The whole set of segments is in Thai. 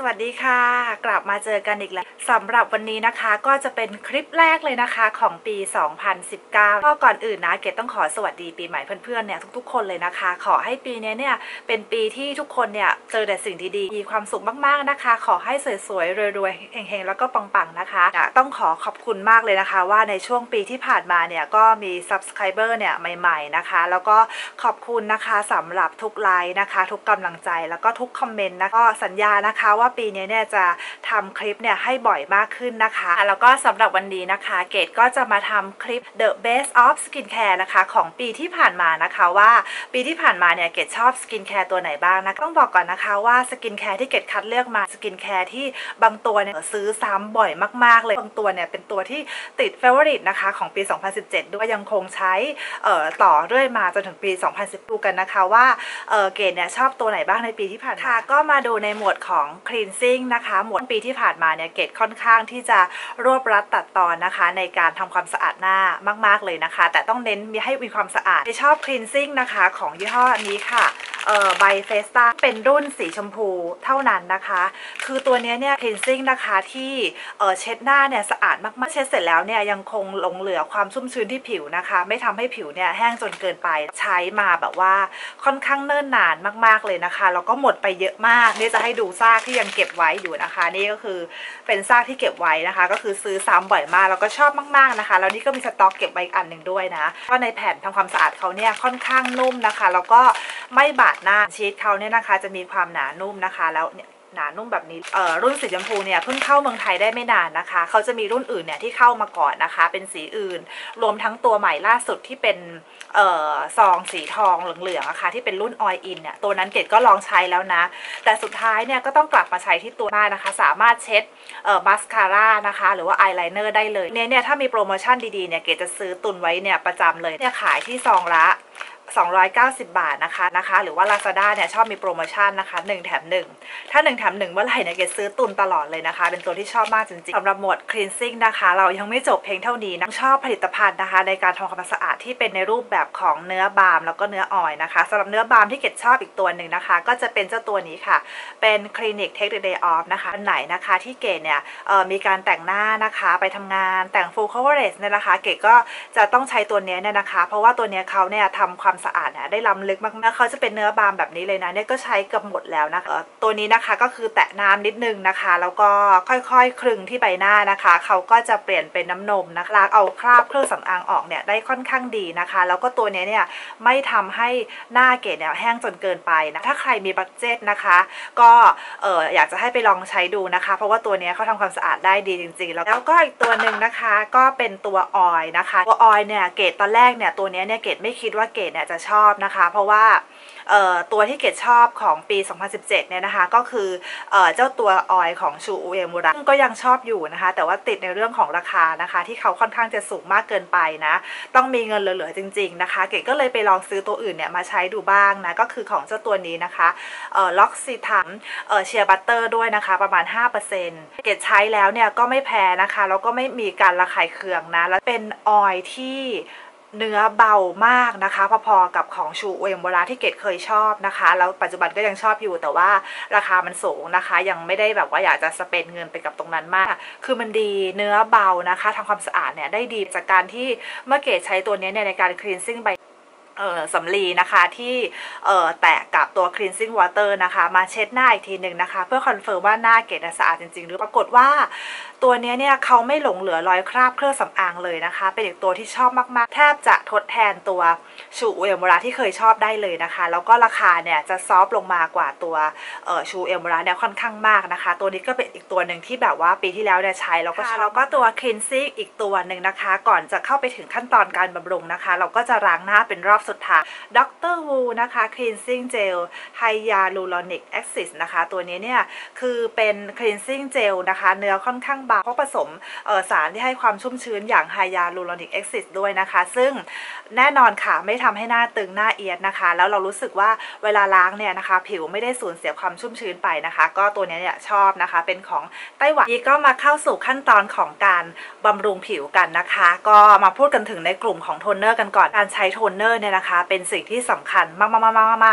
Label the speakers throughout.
Speaker 1: สวัสดีค่ะ กลับมาเจอกันอีกแล้วสำหรับวันนี้นะคะก็จะเป็นคลิปแรกเลยนะคะของปี 2019 ก็ก่อนอื่นนะเกดต้องขอสวัสดีปีใหม่เพื่อนๆเนี่ยทุกๆคนเลยนะคะ ขอให้ปีนี้เนี่ยเป็นปีที่ทุกคนเนี่ยเจอแต่สิ่งดีๆมีความสุขมากๆนะคะ ขอให้สวยๆรวยๆเฮงๆแล้วก็ปังๆนะคะ ต้องขอขอบคุณมากเลยนะคะ ว่าในช่วงปีที่ผ่านมาเนี่ยก็มี subscriber เนี่ยใหม่ ๆนะคะ แล้วก็ขอบคุณนะคะสำหรับทุกไลค์นะคะ ทุกกำลังใจแล้วก็ทุกคอมเมนต์นะก็สัญญานะคะว่าปีนี้เนี่ยจะทำคลิปเนี่ยให้บ่อยมากขึ้นนะคะ แล้วก็สำหรับวันนี้นะคะ เกดก็จะมาทำคลิป The Best of Skincare นะคะ ของปีที่ผ่านมานะคะว่าปีที่ผ่านมาเนี่ยเกดชอบสกินแคร์ตัวไหนบ้างนะต้องบอกก่อนนะคะว่าสกินแคร์ที่เกดคัดเลือกมาสกินแคร์ที่บางตัวเนี่ยซื้อซ้ำบ่อยมากๆ เลยบางตัวเนี่ยเป็นตัวที่ติดเฟเวอริตนะคะของปี 2017 ด้วยยังคงใช้ต่อเรื่อยมาจนถึงปี 2010ดูกันนะคะว่าเกดเนี่ยชอบตัวไหนบ้างในปีที่ผ่านมาก็มาดูในหมวดของ cleansing นะคะหมวดปีที่ผ่านมาเนี่ยเกดค่อนข้างที่จะรวบรัดตัดตอนนะคะ ในการทำความสะอาดหน้ามากๆเลยนะคะ แต่ต้องเน้นมีให้มีความสะอาดชอบ cleansing นะคะของยี่ห้อนี้ค่ะเอ่อไบเฟสตาเป็นรุ่นสีชมพูเท่านั้นนะคะ คือตัวนี้เนี่ย cleansing นะคะที่เอ่อเช็ดหน้าเนี่ยสะอาดมากๆ เช็ดเสร็จแล้วเนี่ยยังคงหลงเหลือความชุ่มชื้นที่ผิวนะคะ ไม่ทำให้ผิวเนี่ยแห้งจนเกินไปใช้มาแบบว่าค่อนข้างเนิ่นนานมาก ๆเลยนะคะแล้วก็หมดไปเยอะมากนี่จะให้ดูซากที่ยังเก็บไว้อยู่นะคะนี่ก็คือเป็นซากที่เก็บไว้นะคะ ก็คือซื้อซ้ำบ่อยมากแล้วก็ชอบมากๆนะคะแล้วนี่ก็มีสต็อกเก็บไว้อีกอันหนึ่งด้วยนะก็ในแผ่นทำความสะอาดเขาเนี่ยค่อนข้างนุ่มนะคะ แล้วก็ไม่บาดหน้าชีสเขาเนี่ยนะคะ จะมีความหนานุ่มนะคะแล้วเนี่ย หนานุ่มแบบนี้เอ่อรุ่นสีชมพูเนี่ยเพิ่งเข้าเมืองไทยได้ไม่นานนะคะ เขาจะมีรุ่นอื่นเนี่ยที่เข้ามาก่อนนะคะ เป็นสีอื่น รวมทั้งตัวใหม่ล่าสุดที่เป็นเอ่อซองสีทองเหลืองๆอะคะที่เป็นรุ่นออยอินเนี่ยตัวนั้นเกดก็ลองใช้แล้วนะ แต่สุดท้ายเนี่ยก็ต้องกลับมาใช้ที่ตัวหน้านะคะ สามารถเช็ดเอ่อมาสคาร่านะคะ หรือว่าอายไลเนอร์ได้เลยเนี่ยเนี่ยถ้ามีโปรโมชั่นดีๆเนี่ยเกดจะซื้อตุนไว้เนี่ยประจำเลยเนี่ยขายที่ซองละ 290 บาทนะคะนะคะ หรือว่า Lazada เนี่ยชอบมีโปรโมชั่นนะคะ 1 แถม 1 ถ้า 1 แถม 1 เมื่อไหร่เนี่ยเกดซื้อตุนตลอดเลยนะคะ เป็นตัวที่ชอบมากจริงๆสำหรับหมวด cleansing นะคะ เรายังไม่จบเพียงเท่านี้นะชอบผลิตภัณฑ์นะคะ ในการทำความสะอาดที่เป็นในรูปแบบของเนื้อบาล์มแล้วก็เนื้อออยนะคะสำหรับเนื้อบาล์มที่เกดชอบอีกตัวหนึ่งนะคะ ก็จะเป็นเจ้าตัวนี้ค่ะ เป็น Clinic Take the Day Off นะคะอันไหนนะคะที่เกดเนี่ยมีการแต่งหน้านะคะไปทำงานแต่ง full coverage เนี่ยนะคะ เกดก็จะต้องใช้ตัวนี้เนี่ยนะคะ เพราะว่าตัวนี้เขาเนี่ยทำความสะอาดนี่ยได้ล้ำลึกมากๆเขาจะเป็นเนื้อบางแบบนี้เลยนะเนี่ยก็ใช้เกือบหมดแล้วนะคะตัวนี้นะคะก็คือแตะน้ำนิดนึงนะคะ แล้วก็ค่อยๆ คลึงที่ใบหน้านะคะ เขาก็จะเปลี่ยนเป็นน้ำนมนะคะล้างเอาคราบเครื่องสำอางออกเนี่ยได้ค่อนข้างดีนะคะ แล้วก็ตัวนี้เนี่ยไม่ทำให้หน้าเกดเนี่ยแห้งจนเกินไปนะถ้าใครมีบัตเจ็ตนะคะ ก็เอออยากจะให้ไปลองใช้ดูนะคะ เพราะว่าตัวนี้เขาทำความสะอาดได้ดีจริงๆแล้วก็อีกตัวหนึ่งนะคะก็เป็นตัวออยนะคะตัวออยเนี่ยเกดตอนแรกเนี่ยตัวนี้เนี่ยเกดไม่คิดว่าเกดเนี่ยจะชอบนะคะ เพราะว่าตัวที่เกดชอบของปี 2017 เนี่ยนะคะ ก็คือเจ้าตัวออยของชูอูเอมูระก็ยังชอบอยู่นะคะ แต่ว่าติดในเรื่องของราคานะคะ ที่เขาค่อนข้างจะสูงมากเกินไปนะ ต้องมีเงินเหลือๆจริง ๆ นะคะ เกดก็เลยไปลองซื้อตัวอื่นเนี่ยมาใช้ดูบ้างนะ ก็คือของเจ้าตัวนี้นะคะล็อกซิทัมเชียร์บัตเตอร์ด้วยนะคะ ประมาณ 5%เกดใช้แล้วเนี่ยก็ไม่แพ้นะคะ แล้วก็ไม่มีการระคายเคืองนะ แล้วเป็นออยที่ เนื้อเบามากนะคะพอๆกับของชูเอมเวลาที่เกดเคยชอบนะคะ แล้วปัจจุบันก็ยังชอบอยู่แต่ว่าราคามันสูงนะคะ ยังไม่ได้แบบว่าอยากจะสเปนเงินไปกับตรงนั้นมาก คือมันดีเนื้อเบานะคะทำความสะอาดเนี่ยได้ดีจากการที่เมื่อเกดใช้ตัวนี้เนี่ยในการคลีนซิ่งใบสำลีนะคะที่แตะกับตัว cleansing water นะคะ มาเช็ดหน้าอีกทีหนึ่งนะคะ เพื่อคอนเฟิร์มว่าหน้าเกดสะอาดจริง ๆ หรือปรากฏว่า ตัวนี้เนี่ยเขาไม่หลงเหลือรอยคราบเครื่องสำอางเลยนะคะ เป็นอีกตัวที่ชอบมากๆ แทบจะทดแทนตัวชูเอลมราที่เคยชอบได้เลยนะคะ แล้วก็ราคาเนี่ยจะซอฟลงมากว่าตัวชูเอลมราเนี่ยค่อนข้างมากนะคะ ตัวนี้ก็เป็นอีกตัวหนึ่งที่แบบว่าปีที่แล้วเนี่ยใช้แล้วก็แล้วก็ตัว cleansing อีกตัวหนึ่งนะคะ ก่อนจะเข้าไปถึงขั้นตอนการบำรุงนะคะ เราก็จะล้างหน้าเป็นรอบสุดท้ายดรวูนะคะ cleansing gel hyaluronic acid นะคะ ตัวนี้เนี่ยคือเป็น cleansing gel นะคะ เนื้อค่อนข้างบางเพราะผสมสารที่ให้ความชุ่มชื้นอย่าง hyaluronic acid ด้วยนะคะ ซึ่งแน่นอนค่ะไม่ทำให้หน้าตึงหน้าเอียดนะคะ แล้วเรารู้สึกว่าเวลาล้างเนี่ยนะคะ ผิวไม่ได้สูญเสียความชุ่มชื้นไปนะคะ ก็ตัวนี้เนี่ยชอบนะคะ เป็นของไต้หวันนี่ก็มาเข้าสู่ขั้นตอนของการบำรุงผิวกันนะคะ ก็มาพูดกันถึงในกลุ่มของโทนเนอร์กันก่อนการใช้โทนเนอร์เนี่ยนะคะ เป็นสิ่งที่สำคัญมา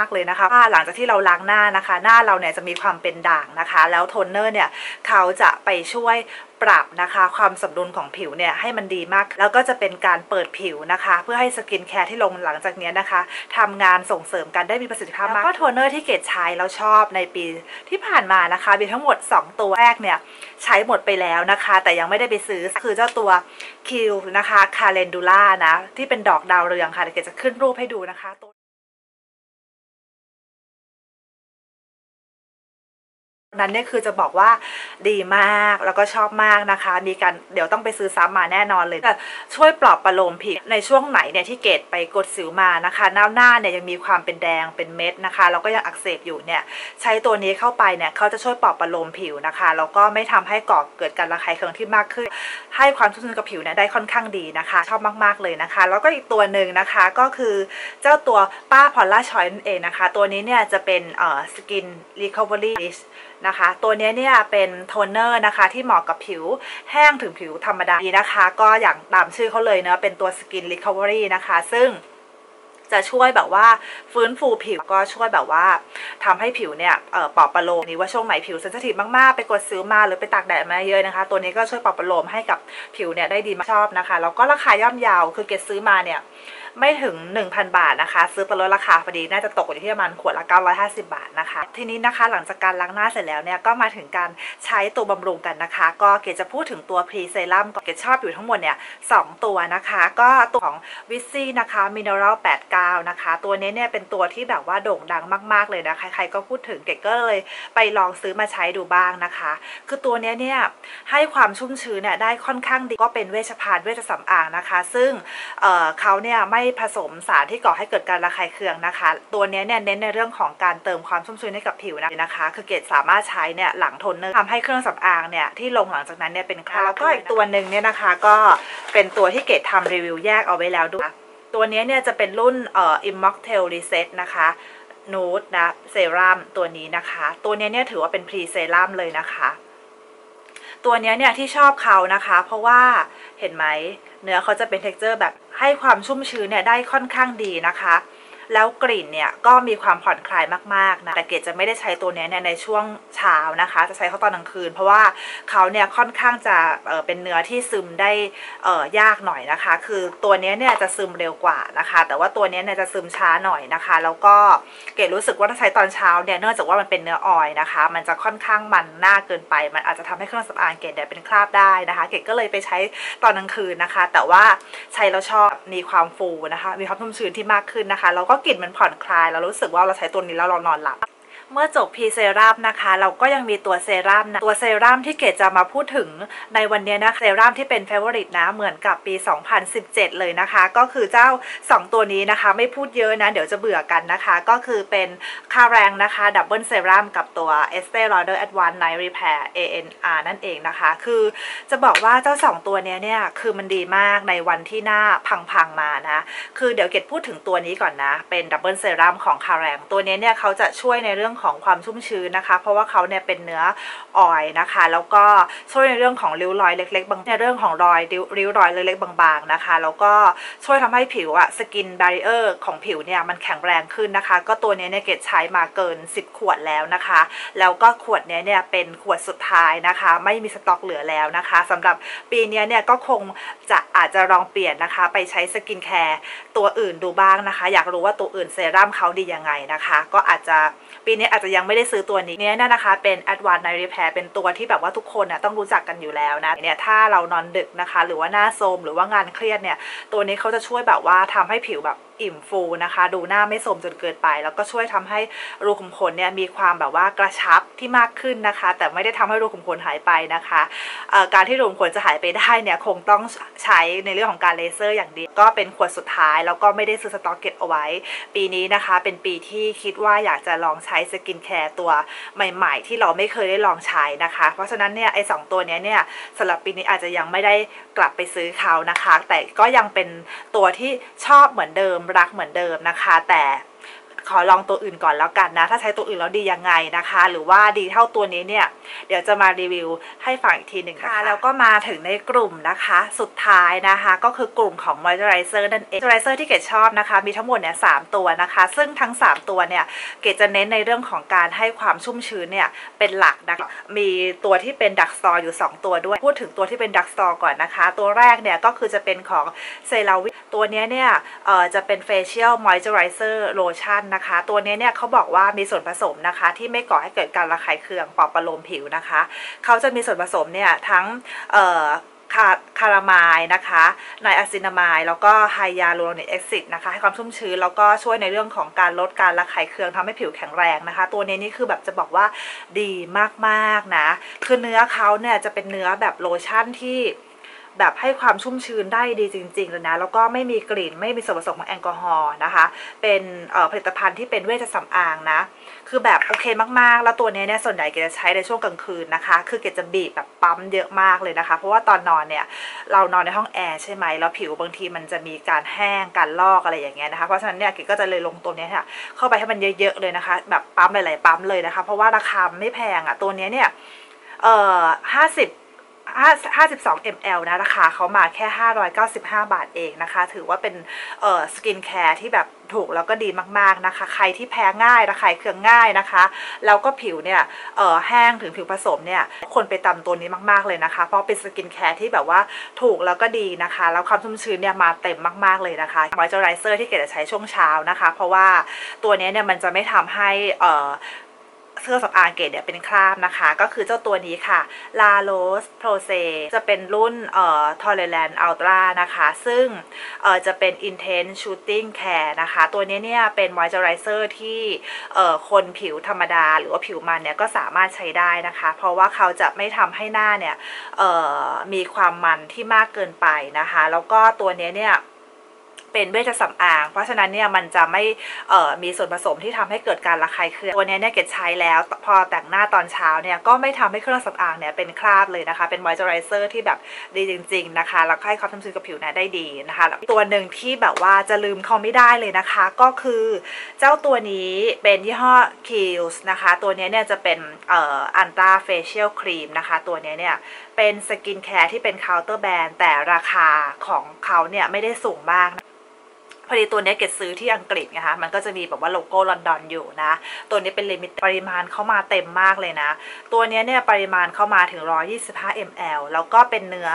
Speaker 1: กๆๆๆๆเลยนะคะว่าหลังจากที่เราล้างหน้านะคะ หน้าเราเนี่ยจะมีความเป็นด่างนะคะ แล้วโทนเนอร์เนี่ยเขาจะไปช่วย ปรับนะคะ ความสมดุลของผิวเนี่ยให้มันดีมาก แล้วก็จะเป็นการเปิดผิวนะคะ เพื่อให้สกินแคร์ที่ลงหลังจากนี้นะคะทำงานส่งเสริมกันได้มีประสิทธิภาพมากแล้วก็โทนเนอร์ที่เกดใช้แล้วชอบในปีที่ผ่านมานะคะมีทั้งหมด 2 ตัวแรกเนี่ยใช้หมดไปแล้วนะคะ แต่ยังไม่ได้ไปซื้อคือเจ้าตัวคิวนะคะคาเลนดูล่านะที่เป็นดอกดาวเรืองค่ะเดี๋ยวเกดจะขึ้นรูปให้ดูนะคะ นั้นเนี่ยคือจะบอกว่าดีมากแล้วก็ชอบมากนะคะมีการเดี๋ยวต้องไปซื้อซ้ำมาแน่นอนเลยจะช่วยปลอบประโลมผิวในช่วงไหนเนี่ยที่เกดไปกดสิวมานะคะหน้าหน้าเนี่ยยังมีความเป็นแดงเป็นเม็ดนะคะแล้วก็ยังอักเสบอยู่เนี่ยใช้ตัวนี้เข้าไปเนี่ยเขาจะช่วยปลอบประโลมผิวนะคะแล้วก็ไม่ทำให้ก่อเกิดการระคายเคืองที่มากขึ้น ให้ความชุ่มชื้นกับผิวเนี่ยได้ค่อนข้างดีนะคะ ชอบมากๆเลยนะคะ แล้วก็อีกตัวหนึ่งนะคะก็คือเจ้าตัวป้าพอลล่าชอยนั่นเองนะคะ ตัวนี้เนี่ยจะเป็นเอ่อสกินรีคอเวอรี่นะคะ ตัวนี้เนี่ยเป็นโทนเนอร์นะคะ ที่เหมาะกับผิวแห้งถึงผิวธรรมดาดีนะคะ ก็อย่างตามชื่อเขาเลยเนะเป็นตัว Skin Recovery นะคะ ซึ่งจะช่วยแบบว่าฟื้นฟูผิวก็ช่วยแบบว่าทำให้ผิวเนี่ยเอ่อปลอบประโลมนี่ว่าช่วงไหนผิวเซนซิทีฟมาก ๆ ไปกดซิวมาหรือไปตากแดดมาเยอะนะคะ ตัวนี้ก็ช่วยปลอบประโลมให้กับผิวเนี่ยได้ดีมากชอบนะคะ แล้วก็ราคาย่อมเยาวคือเกดซื้อมาเนี่ย ไม่ถึง 1,000 บาทนะคะ ซื้อไปลดราคาพอดีน่าจะตกอยู่ที่ประมาณขวดละ 950 บาทนะคะ ทีนี้นะคะหลังจากการล้างหน้าเสร็จแล้วเนี่ยก็มาถึงการใช้ตัวบำรุงกันนะคะ ก็เกดจะพูดถึงตัวพรีเซรั่มก็เกดชอบอยู่ทั้งหมดเนี่ยสตัวนะคะ ก็ตัวของวิซี่นะคะมินเนอรัล89 นะคะ ตัวนี้เนี่ยเป็นตัวที่แบบว่าโด่งดังมากๆเลยนะใครๆก็พูดถึงเกดก็เลยไปลองซื้อมาใช้ดูบ้างนะคะ คือตัวนี้เนี่ยให้ความชุ่มชื้นเนี่ยได้ค่อนข้างดีก็เป็นเวชภัณฑ์เวชสำอางนะคะ ซึ่งเเขาเนี่ยไม่ผสมสารที่ก่อให้เกิดการระคายเคืองนะคะ ตัวนี้เนี่ยเน้นในเรื่องของการเติมความชุ่มชื้นให้กับผิวนะคะ คือเกดสามารถใช้เนี่ยหลังทนเนอร์ทำให้เครื่องสำอางเนี่ยที่ลงหลังจากนั้นเนี่ยเป็นคราแล้วก็อีกตัวหนึ่งเนี่ยนะคะ ก็เป็นตัวที่เกดทำรีวิวแยกเอาไว้แล้วด้วยตัวนี้เนี่ยจะเป็นรุ่นเอ่อ Immortal Reset นะคะนูดนะเซรั่มตัวนี้นะคะ ตัวนี้เนี่ยถือว่าเป็นพรีเซรั่มเลยนะคะ ตัวนี้เนี่ยที่ชอบเขานะคะ เพราะว่าเห็นไหมเนื้อเขาจะเป็นเท็กเจอร์แบบให้ความชุ่มชื้นเนี่ยได้ค่อนข้างดีนะคะ แล้วกลิ่นเนี่ยก็มีความผ่อนคลายมากๆนะแต่เกดจะไม่ได้ใช้ตัวนี้เนี่ยในช่วงเช้านะคะ จะใช้เขาตอนกลางคืน เพราะว่าเขาเนี่ยค่อนข้างจะเเป็นเนื้อที่ซึมได้ยากหน่อยนะคะ คือตัวนี้เนี่ยจะซึมเร็วกว่านะคะ แต่ว่าตัวนี้เนี่ยจะซึมช้าหน่อยนะคะ แล้วก็เกดรู้สึกว่าถ้าใช้ตอนเช้าเนี่ยเนื่องจากว่ามันเป็นเนื้อออยนะคะ มันจะค่อนข้างมันหน้าเกินไป มันอาจจะทำให้เครื่องสำอางเกดเนี่ยเป็นคราบได้นะคะ เกดก็เลยไปใช้ตอนกลางคืนนะคะ แต่ว่าใช้แล้วชอบมีความฟูนะคะ มีความชุ่มชื้นที่มากขึ้นนะคะแล้วก็กลิ่นมันผ่อนคลาย แล้วรู้สึกว่าเราใช้ตัวนี้แล้วเรานอนหลับ เมื่อจบพีเซรั่มนะคะ เราก็ยังมีตัวเซรั่มนะตัวเซรั่มที่เกดจะมาพูดถึงในวันนี้นะเซรั่มที่เป็นเฟเวอริตนะเหมือนกับปี 2017 เลยนะคะ ก็คือเจ้า 2 ตัวนี้นะคะ ไม่พูดเยอะนะ เดี๋ยวจะเบื่อกันนะคะ ก็คือเป็นคาแรงนะคะดับเบิลเซรั่มกับตัว Estee Lauder Advanced Night Repair ANR นั่นเองนะคะ คือจะบอกว่าเจ้า 2 ตัวนี้เนี่ยคือมันดีมากในวันที่หน้าพังๆมานะ คือเดี๋ยวเกดพูดถึงตัวนี้ก่อนนะ เป็นดับเบิลเซรั่มของคาแรงตัวนี้เนี่ยเขาจะช่วยในเรื่องของความชุ่มชื้นนะคะ เพราะว่าเขาเนี่ยเป็นเนื้อออยนะคะ แล้วก็ช่วยในเรื่องของริ้วรอยเล็กๆบางในเรื่องของรอยริ้วรอยเล็กๆบางๆนะคะ แล้วก็ช่วยทำให้ผิวอะสกินบาริเออร์ของผิวเนี่ยมันแข็งแรงขึ้นนะคะ ก็ตัวนี้เนี่ยเกดใช้มาเกิน 10 ขวดแล้วนะคะ แล้วก็ขวดนี้เนี่ยเป็นขวดสุดท้ายนะคะ ไม่มีสต็อกเหลือแล้วนะคะสำหรับปีนี้เนี่ยก็คงจะอาจจะลองเปลี่ยนนะคะ ไปใช้สกินแคร์ตัวอื่นดูบ้างนะคะ อยากรู้ว่าตัวอื่นเซรั่มเขาดียังไงนะคะ ก็อาจจะปีนี้อาจจะยังไม่ได้ซื้อตัวนี้เนี่ยนะคะ เป็น Advanced Night Repair เป็นตัวที่แบบว่าทุกคนนะต้องรู้จักกันอยู่แล้วนะเนี่ยถ้าเรานอนดึกนะคะ หรือว่าหน้าโทมหรือว่างานเครียดเนี่ยตัวนี้เขาจะช่วยแบบว่าทำให้ผิวแบบ อิ่มฟูนะคะ ดูหน้าไม่โทมจนเกินไป แล้วก็ช่วยทำให้รูขุมขนเนี่ยมีความแบบว่ากระชับที่มากขึ้นนะคะ แต่ไม่ได้ทำให้รูขุมขนหายไปนะคะการที่รูขุมขนจะหายไปได้เนี่ยคงต้องใช้ในเรื่องของการเลเซอร์อย่างเดียวก็เป็นขวดสุดท้ายแล้วก็ไม่ได้ซื้อสต็อกเก็บเอาไว้ ปีนี้นะคะเป็นปีที่คิดว่าอยากจะลองใช้สกินแคร์ตัวใหม่ ๆ ที่เราไม่เคยได้ลองใช้นะคะ เพราะฉะนั้นเนี่ยไอ้สตัวนี้เนี่ยสำหรับปีนี้อาจจะยังไม่ได้กลับไปซื้อเขานะคะ แต่ก็ยังเป็นตัวที่ชอบเหมือนเดิมรักเหมือนเดิมนะคะ แต่ขอลองตัวอื่นก่อนแล้วกันนะ ถ้าใช้ตัวอื่นแล้วดียังไงนะคะ หรือว่าดีเท่าตัวนี้เนี่ย เดี๋ยวจะมารีวิวให้ฟังอีกทีหนึ่งนะคะแล้วก็มาถึงในกลุ่มนะคะ สุดท้ายนะคะ ก็คือกลุ่มของ moisturizer นั่นเอง moisturizer ที่เกดชอบนะคะ มีทั้งหมดเนี่ยสตัวนะคะ ซึ่งทั้ง 3 ตัวเนี่ย เกดจะเน้นในเรื่องของการให้ความชุ่มชื้นเนี่ยเป็นหลักนะมีตัวที่เป็นดักสตอร์อยู่ 2 ตัวด้วย พูดถึงตัวที่เป็นดักสตอร์ก่อนนะคะ ตัวแรกเนี่ยก็คือจะเป็นของเซราวิ ตัวนี้เนี่ยจะเป็น facial moisturizer lotion นะคะ ตัวนี้เนี่ยเขาบอกว่ามีส่วนผสมนะคะ ที่ไม่ก่อให้เกิดการระคายเคืองปลอบประโลมผิวนะคะ เขาจะมีส่วนผสมเนี่ยทั้งคาคารามายนะคะไนอะซินามายแล้วก็ไฮยาลูโรนิกแอซิดนะคะ ให้ความชุ่มชื้น แล้วก็ช่วยในเรื่องของการลดการระคายเคืองทำให้ผิวแข็งแรงนะคะ ตัวนี้นี่คือแบบจะบอกว่าดีมากๆนะ คือเนื้อเขาเนี่ยจะเป็นเนื้อแบบโลชั่นที่ แบบให้ความชุ่มชื้นได้ดีจริงๆเลยนะแล้วก็ไม่มีกลิ่นไม่มีส่วนผสมของแอลกอฮอล์นะคะ เป็นผลิตภัณฑ์ที่เป็นเวชสำอางนะ คือแบบโอเคมากๆ แล้วตัวนี้เนี่ยส่วนใหญ่เกจะใช้ในช่วงกลางคืนนะคะ คือเกจะบีบแบบปั๊มเยอะมากเลยนะคะ เพราะว่าตอนนอนเนี่ยเรานอนในห้องแอร์ใช่ไหมแล้วผิวบางทีมันจะมีการแห้งการลอกอะไรอย่างเงี้ยนะคะเพราะฉะนั้นเนี่ยเกก็จะเลยลงตัวนี้ค่ะเข้าไปให้มันเยอะๆเลยนะคะ แบบปั๊มหลายๆปั๊มเลยนะคะ เพราะว่าราคาไม่แพงอะ่ะตัวนี้เนี่ยเอ่อห้าสิบ 52 ml นะราคาเขามาแค่ 595 บาทเองนะคะ ถือว่าเป็นเอ่อสกินแคร์ที่แบบถูกแล้วก็ดีมากๆนะคะ ใครที่แพ้ง่ายระคายเคืองง่ายนะคะ แล้วก็ผิวเนี่ยเอ่อแห้งถึงผิวผสมเนี่ยคนไปตำตัวนี้มากๆเลยนะคะ เพราะเป็นสกินแคร์ที่แบบว่าถูกแล้วก็ดีนะคะ แล้วความชุ่มชื้นเนี่ยมาเต็มมากๆเลยนะคะมอยเจอไรเซอร์ที่เกดจะใช้ช่วงเช้านะคะ เพราะว่าตัวนี้เนี่ยมันจะไม่ทำให้เอ่อ เครื่องสำอางเกดเนี่ยเป็นคราบนะคะ ก็คือเจ้าตัวนี้ค่ะ La Rose Prose จะเป็นรุ่นเอ่อ Tolerant Ultra นะคะ ซึ่งเอ่อจะเป็น Intense Shooting Care นะคะ ตัวนี้เนี่ยเป็น Moisturizer ที่เอ่อคนผิวธรรมดา หรือว่าผิวมันเนี่ยก็สามารถใช้ได้นะคะ เพราะว่าเขาจะไม่ทำให้หน้าเนี่ยเอ่อมีความมันที่มากเกินไปนะคะ แล้วก็ตัวนี้เนี่ย เป็นเวชสำอาง เพราะฉะนั้นเนี่ยมันจะไม่มีส่วนผสมที่ทำให้เกิดการระคายเคืองตัวนี้เนี่ยเกดใช้แล้วพอแต่งหน้าตอนเช้าเนี่ยก็ไม่ทำให้เครื่องสำอางเนี่ยเป็นคราบเลยนะคะ เป็นมอยเจอไรเซอร์ที่แบบดีจริง ๆ นะคะ แล้วให้ความชุ่มชื้นกับผิวเนี่ยได้ดีนะคะตัวหนึ่งที่แบบว่าจะลืมเขาไม่ได้เลยนะคะ ก็คือเจ้าตัวนี้เป็นยี่ห้อ Kiehl's นะคะ ตัวนี้เนี่ยจะเป็นเอ่ออันตราเฟเชียลครีมนะคะ ตัวนี้เนี่ยเป็นสกินแคร์ที่เป็นเคาน์เตอร์แบรนด์แต่ราคาของเขาเนี่ยไม่ได้สูงมาก พอดีตัวนี้เกดซื้อที่อังกฤษนะคะ มันก็จะมีแบบว่าโลโก้ลอนดอนอยู่นะ ตัวนี้เป็นลิมิตปริมาณเข้ามาเต็มมากเลยนะ ตัวนี้เนี่ยปริมาณเข้ามาถึง 125 ml แล้วก็เป็นเนื้อ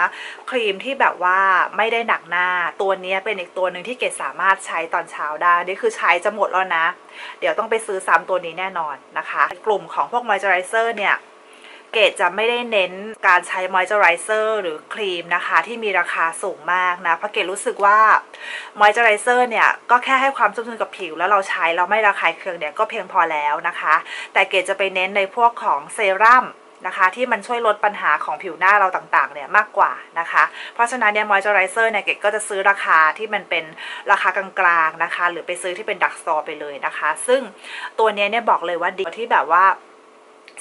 Speaker 1: ครีมที่แบบว่าไม่ได้หนักหน้า ตัวนี้เป็นอีกตัวหนึ่งที่เกดสามารถใช้ตอนเช้าได้ นี่คือใช้จะหมดแล้วนะ เดี๋ยวต้องไปซื้อซ้ำตัวนี้แน่นอนนะคะ กลุ่มของพวกมอยเจอไรเซอร์เนี่ย เกดจะไม่ได้เน้นการใช้มอยเจอไรเซอร์หรือครีมนะคะ ที่มีราคาสูงมากนะ เพราะเกดรู้สึกว่ามอยเจอไรเซอร์เนี่ย ก็แค่ให้ความชุ่มชื้นกับผิว แล้วเราใช้เราไม่ระคายเคืองเนี่ยก็เพียงพอแล้วนะคะ แต่เกดจะไปเน้นในพวกของเซรั่มนะคะที่มันช่วยลดปัญหาของผิวหน้าเราต่างๆเนี่ยมากกว่านะคะ เพราะฉะนั้นเนี่ยมอยเจอไรเซอร์เนี่ยเกดก็จะซื้อราคาที่มันเป็นราคากลางๆนะคะ หรือไปซื้อที่เป็นดักสตอร์ไปเลยนะคะ ซึ่งตัวนี้เนี่ยบอกเลยว่าดีที่แบบว่า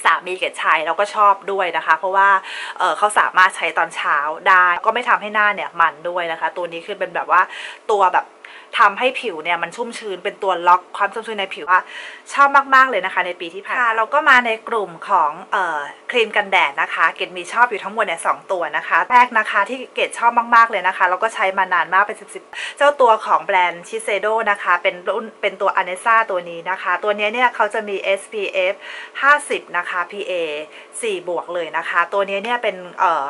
Speaker 1: สามีเกดใช้แล้วก็ชอบด้วยนะคะ เพราะว่าเเขาสามารถใช้ตอนเช้าได้ ก็ไม่ทำให้หน้าเนี่ยมันด้วยนะคะ ตัวนี้คือเป็นแบบว่าตัวแบบ ทำให้ผิวเนี่ยมันชุ่มชื้นเป็นตัวล็อกความชุ่มชื้นในผิวว่าชอบมาก ๆ เลยนะคะ ในปีที่ผ่านมาเราก็มาในกลุ่มของเอ่อครีมกันแดดนะคะ เกดมีชอบอยู่ทั้งหมดเนี่ยสตัวนะคะ แรกนะคะที่เกดชอบมาก ๆ เลยนะคะแล้วก็ใช้มานานมากเป็นสิบสิบเจ้าตัวของแบรนด์ชิเซโดนะคะ เป็นรุ่นเป็นตัวอเนซ่าตัวนี้นะคะ ตัวนี้เนี่ยเขาจะมี SPF 50 นะคะ PA 4 บวกเลยนะคะ ตัวนี้เนี่ยเป็นเอ่อ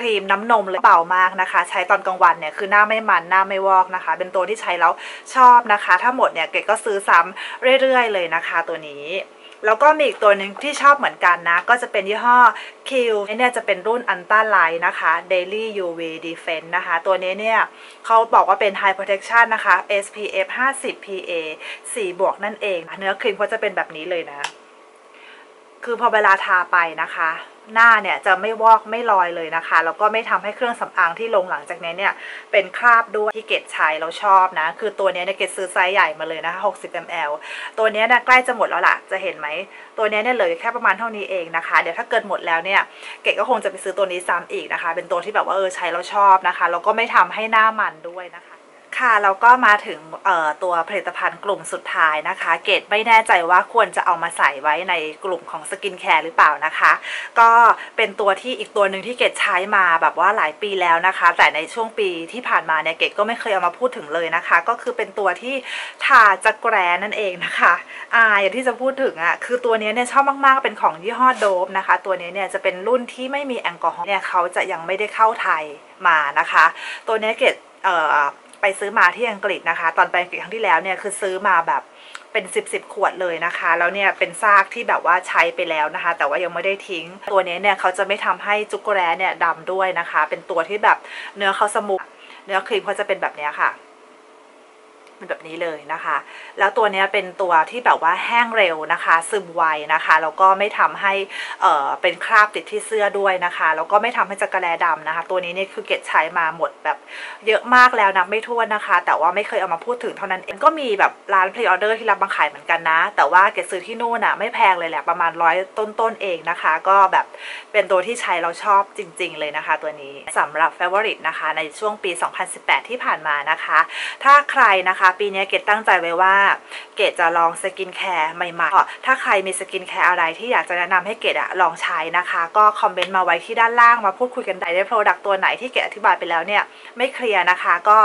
Speaker 1: ครีมน้ำนมเลยเบามากนะคะ ใช้ตอนกลางวันเนี่ยคือหน้าไม่มันหน้าไม่วอกนะคะ เป็นตัวที่ใช้แล้วชอบนะคะ ถ้าหมดเนี่ยเกดก็ซื้อซ้ำเรื่อยๆ เลยนะคะตัวนี้แล้วก็มีอีกตัวหนึ่งที่ชอบเหมือนกันนะ ก็จะเป็นยี่ห้อ Q เนี่ยจะเป็นรุ่น Ultra Light นะคะ Daily UV Defense นะคะ ตัวนี้เนี่ยเขาบอกว่าเป็น High Protection นะคะ SPF 50 PA 4 บวกนั่นเอง เนื้อครีมเขาจะเป็นแบบนี้เลยนะ คือพอเวลาทาไปนะคะ หน้าเนี่ยจะไม่วอกไม่ลอยเลยนะคะ แล้วก็ไม่ทำให้เครื่องสำอางที่ลงหลังจากนี้เนี่ยเป็นคราบด้วยที่เกดใช้เราชอบนะ คือตัวนี้เนี่ยเกดซื้อไซส์ใหญ่มาเลยนะคะ 60 ml ตัวนี้นะใกล้จะหมดแล้วล่ะ จะเห็นไหม ตัวนี้เนี่ยเหลือแค่ประมาณเท่านี้เองนะคะ เดี๋ยวถ้าเกิดหมดแล้วเนี่ยเกดก็คงจะไปซื้อตัวนี้ซ้ำอีกนะคะ เป็นตัวที่แบบว่าเออใช้เราชอบนะคะ แล้วก็ไม่ทำให้หน้ามันด้วยนะคะ ค่ะแล้วก็มาถึงตัวผลิตภัณฑ์กลุ่มสุดท้ายนะคะ เกดไม่แน่ใจว่าควรจะเอามาใส่ไว้ในกลุ่มของสกินแคร์หรือเปล่านะคะ ก็เป็นตัวที่อีกตัวหนึ่งที่เกดใช้มาแบบว่าหลายปีแล้วนะคะ แต่ในช่วงปีที่ผ่านมาเนี่ยเกดก็ไม่เคยเอามาพูดถึงเลยนะคะ ก็คือเป็นตัวที่ทาจักรแร้นั่นเองนะคะอ่าอย่างที่จะพูดถึงอะคือตัวนี้เนี่ยชอบมากๆเป็นของยี่ห้อโดบนะคะ ตัวนี้เนี่ยจะเป็นรุ่นที่ไม่มีแอลกอฮอล์เนี่ยเขาจะยังไม่ได้เข้าไทยมานะคะ ตัวนี้เกดเอ่อ ไปซื้อมาที่อังกฤษนะคะ ตอนไปอังกฤษครั้งที่แล้วเนี่ยคือซื้อมาแบบเป็น 10บสขวดเลยนะคะ แล้วเนี่ยเป็นซากที่แบบว่าใช้ไปแล้วนะคะ แต่ว่ายังไม่ได้ทิ้ง ตัวนี้เนี่ยเขาจะไม่ทำให้จุกโกแร้เนี่ยดำด้วยนะคะ เป็นตัวที่แบบเนื้อเขาสมูทเนื้อครีมเขาจะเป็นแบบนี้ค่ะ เป็นแบบนี้เลยนะคะ แล้วตัวนี้เป็นตัวที่แบบว่าแห้งเร็วนะคะ ซึมไวนะคะแล้วก็ไม่ทำให้เอ่อเป็นคราบติดที่เสื้อด้วยนะคะแล้วก็ไม่ทำให้จักรแลดำนะคะ ตัวนี้เนี่ยคือเกดใช้มาหมดแบบเยอะมากแล้วนับไม่ถ้วนนะคะ แต่ว่าไม่เคยเอามาพูดถึงเท่านั้นเองก็มีแบบร้านพรีออเดอร์ที่รับมาขายเหมือนกันนะ แต่ว่าเกดซื้อที่นู่นอะไม่แพงเลยแหละประมาณร้อยต้นๆเองนะคะ ก็แบบเป็นตัวที่ใช้เราชอบจริง ๆ เลยนะคะ ตัวนี้สำหรับ Favorite นะคะในช่วงปี 2018 ที่ผ่านมานะคะ ถ้าใครนะคะปีนี้เกดตั้งใจไว้ว่า เกดจะลองสกินแคร์ใหม่ๆ ถ้าใครมีสกินแคร์อะไรที่อยากจะแนะนำให้เกดอะลองใช้นะคะ ก็คอมเมนต์มาไว้ที่ด้านล่างมาพูดคุยกันได้ได้โปรดักตัวไหนที่เกดอธิบายไปแล้วเนี่ยไม่เคลียร์นะคะ ก็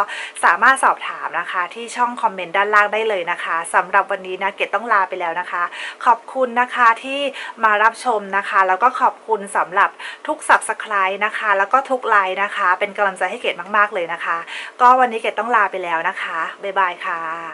Speaker 1: สามารถสอบถามนะคะที่ช่องคอมเมนต์ด้านล่างได้เลยนะคะสำหรับวันนี้นะเกดต้องลาไปแล้วนะคะ ขอบคุณนะคะที่มารับชมนะคะ แล้วก็ขอบคุณสำหรับทุก subscribe นะคะ แล้วก็ทุกไลน์นะคะ เป็นกำลังใจให้เกดมาก ๆ เลยนะคะ ก็วันนี้เกดต้องลาไปแล้วนะคะ บ๊ายบายค่ะ